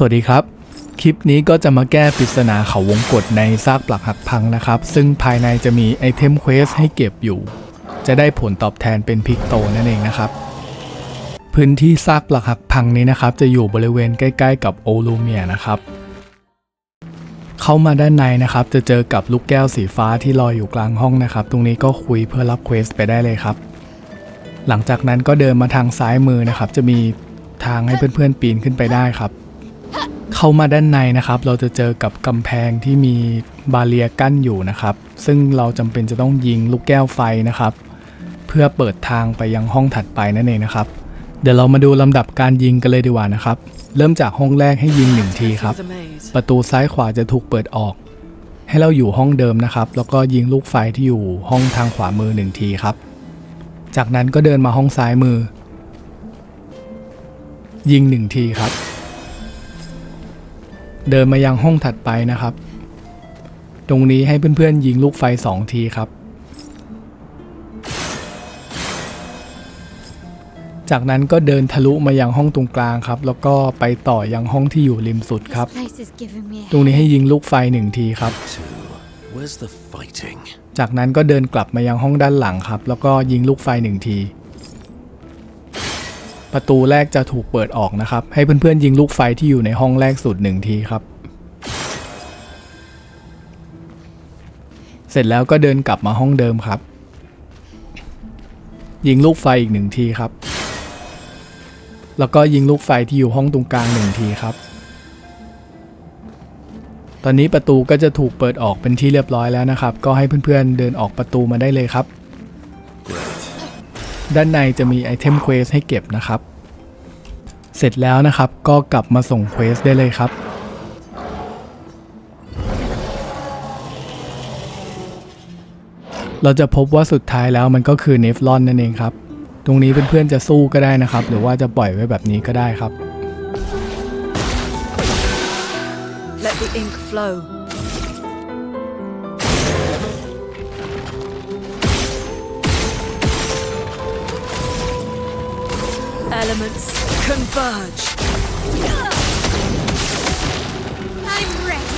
สวัสดีครับ คลิปนี้ก็จะมาแก้ปริศนาเขาวงกฏในซากปลักหักพังนะครับ ซึ่งภายในจะมีไอเทมเควสให้เก็บอยู่ จะได้ผลตอบแทนเป็นพิกโตนั่นเองนะครับ พื้นที่ซากปลักหักพังนี้นะครับ จะอยู่บริเวณใกล้ ๆ กับโอลูเมียนะครับ เข้ามาด้านในนะครับ จะเจอกับลูกแก้วสีฟ้าที่ลอยอยู่กลางห้องนะครับ ตรงนี้ก็คุยเพื่อรับเควสไปได้เลยครับ หลังจากนั้นก็เดินมาทางซ้ายมือนะครับ จะมีทางให้เพื่อนๆปีนขึ้นไปได้ครับ เข้ามาด้านในนะครับ เราจะเจอกับกำแพงที่มีบาเรียกั้นอยู่นะครับ ซึ่งเราจำเป็นจะต้องยิงลูกแก้วไฟนะครับ เพื่อเปิดทางไปยังห้องถัดไปนั่นเองนะครับ เดี๋ยวเรามาดูลำดับการยิงกันเลยดีกว่านะครับ เริ่มจากห้องแรกให้ยิงหนึ่งทีครับ ประตูซ้ายขวาจะถูกเปิดออก ให้เราอยู่ห้องเดิมนะครับ แล้วก็ยิงลูกไฟที่อยู่ห้องทางขวามือหนึ่งทีครับ จากนั้นก็เดินมาห้องซ้ายมือ ยิงหนึ่งทีครับ เดินมายังห้องถัดไปนะครับ ตรงนี้ให้เพื่อนๆยิงลูกไฟสองทีครับ จากนั้นก็เดินทะลุมายังห้องตรงกลางครับ แล้วก็ไปต่อยังห้องที่อยู่ริมสุดครับ ตรงนี้ให้ยิงลูกไฟหนึ่งทีครับ จากนั้นก็เดินกลับมายังห้องด้านหลังครับ แล้วก็ยิงลูกไฟหนึ่งที ประตูแรกจะถูกเปิดออกนะครับ ให้เพื่อนๆยิงลูกไฟที่อยู่ในห้องแรกสุดหนึ่งทีครับ เสร็จแล้วก็เดินกลับมาห้องเดิมครับ ยิงลูกไฟอีกหนึ่งทีครับ แล้วก็ยิงลูกไฟที่อยู่ห้องตรงกลางหนึ่งทีครับ ตอนนี้ประตูก็จะถูกเปิดออกเป็นที่เรียบร้อยแล้วนะครับ ก็ให้เพื่อนๆเดินออกประตูมาได้เลยครับ ด้านในจะมีไอเทมเควสให้เก็บนะครับ เสร็จแล้วนะครับก็กลับมาส่งเควสได้เลยครับเราจะพบว่าสุดท้ายแล้วมันก็คือเนฟลอนนั่นเองครับ ตรงนี้เพื่อนๆจะสู้ก็ได้นะครับ หรือว่าจะปล่อยไว้แบบนี้ก็ได้ครับ Let the ink flow. elements converge. I'm ready.